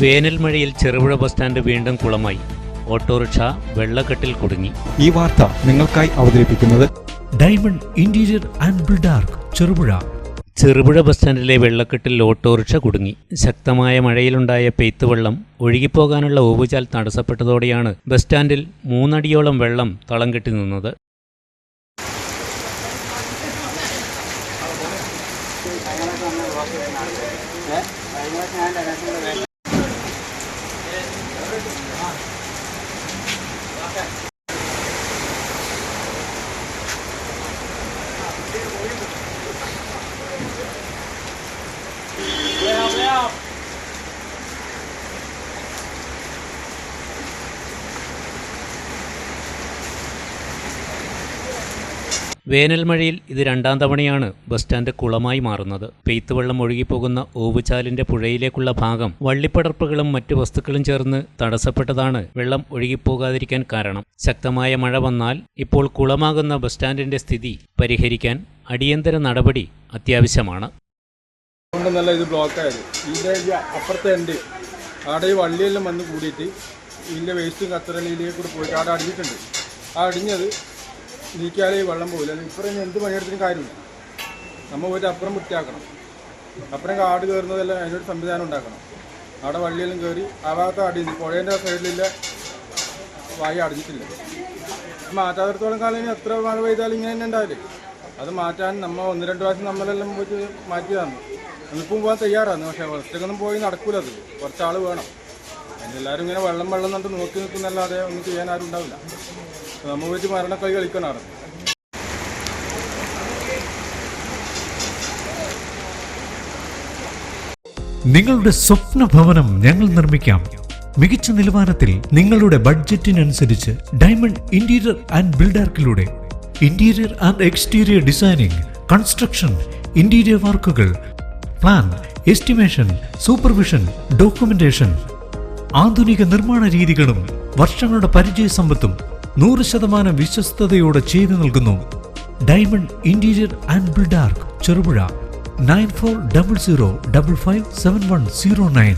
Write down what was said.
വേനൽ മഴയിൽ Cherupuzha bus stand വീണ്ടും കുളമായി. ഓട്ടോറിക്ഷ വെള്ളക്കെട്ടിൽ കുടുങ്ങി. ഈ വാർത്ത നിങ്ങൾക്കായി അവതരിപ്പിക്കുന്നത് diamond interior and Buildark Cherupuzha. Cherupuzha bus സ്റ്റാൻഡിലെ വെള്ളക്കെട്ടിൽ ഓട്ടോറിക്ഷ കുടുങ്ങി. ശക്തമായ മഴയിലുണ്ടായ പെയ്ത്തുവെള്ളം ഒഴുകിപ്പോകാനുള്ള ഓവുചാൽ തടസ്സപ്പെട്ടതോടെയാണ് ബസ് സ്റ്റാൻഡിൽ മൂന്നടിയോളം വെള്ളം തളം കെട്ടി നിന്നത്. വേനൽ മഴയിൽ ഇത് രണ്ടാം തവണയാണ് ബസ് സ്റ്റാൻഡ് കുളമായി മാറുന്നത്. പെയ്ത്തുവെള്ളം ഒഴുകിപ്പോകുന്ന ഓവുചാലിന്റെ പുഴയിലേക്കുള്ള ഭാഗം വള്ളിപ്പടർപ്പുകളും മറ്റു വസ്തുക്കളും ചേർന്ന് തടസ്സപ്പെട്ടതാണ് വെള്ളം ഒഴുകിപ്പോകാതിരിക്കാൻ കാരണം. ശക്തമായ മഴ വന്നാൽ ഇപ്പോൾ കുളമാകുന്ന ബസ് സ്റ്റാൻഡിന്റെ സ്ഥിതി പരിഹരിക്കാൻ അടിയന്തര നടപടി അത്യാവശ്യമാണ്. നല്ല ഇത് ബ്ലോക്കായത്. അപ്പുറത്തെ അവിടെ ഈ വള്ളിയെല്ലാം വന്ന് കൂടിയിട്ട് ഇതിന്റെ വേസ്റ്റും പോയിട്ട് അവിടെ അടിഞ്ഞിട്ടുണ്ട്. ആ അടിഞ്ഞത് നീക്കിയാലേ വെള്ളം പോകില്ല അല്ലെങ്കിൽ ഇപ്പുറം എന്ത് പണിയെടുത്തിനും കാര്യമില്ല. നമ്മൾ പോയിട്ട് അപ്പുറം വൃത്തിയാക്കണം. അപ്പുറം കാട് കയറുന്നതെല്ലാം അതിനൊരു സംവിധാനം ഉണ്ടാക്കണം. അവിടെ വള്ളിയെല്ലാം കയറി ആ ഭാഗത്ത് അടിഞ്ഞു പുഴേന്റെ സൈഡിലില്ല വായി അടിഞ്ഞിട്ടില്ല. മാറ്റാത്തടത്തോളം കാലം ഇനി എത്ര മഴ പെയ്താലും ഇങ്ങനെ തന്നെ ഉണ്ടാവില്ലേ? അത് മാറ്റാൻ നമ്മൾ ഒന്ന് രണ്ട് പ്രാവശ്യം നമ്മളെല്ലാം പോയിട്ട് മാറ്റിയതാണ്. നമ്മളിപ്പം പോകാൻ തയ്യാറാണ്. പക്ഷെ ഒറ്റക്കൊന്നും പോയി നടക്കൂല അത്. കുറച്ചാൾ വേണം. എല്ലാവരും ഇങ്ങനെ വെള്ളം വെള്ളം എന്നിട്ട് നോക്കി നിൽക്കുന്നല്ലാതെ ഒന്നും ചെയ്യാൻ ആരും ഉണ്ടാവില്ല. നമ്മൾ മരണക്കളി കളിക്കണാണ് നിങ്ങളുടെ സ്വപ്ന ഭവനം ഞങ്ങൾ നിർമ്മിക്കാം. മികച്ച നിലവാരത്തിൽ നിങ്ങളുടെ ബഡ്ജറ്റിനനുസരിച്ച് diamond interior and ബിൽഡാർക്കിലൂടെ interior and exterior designing construction interior വർക്കുകൾ പ്ലാൻ എസ്റ്റിമേഷൻ സൂപ്പർവിഷൻ ഡോക്യുമെന്റേഷൻ ആധുനിക നിർമ്മാണ രീതികളും വർഷങ്ങളുടെ പരിചയ സമ്പത്തും നൂറ് ശതമാനം വിശ്വസ്തയോടെ ചെയ്തു നൽകുന്നു. Diamond interior and Buildark Cherupuzha nine four double zero double five seven one zero nine.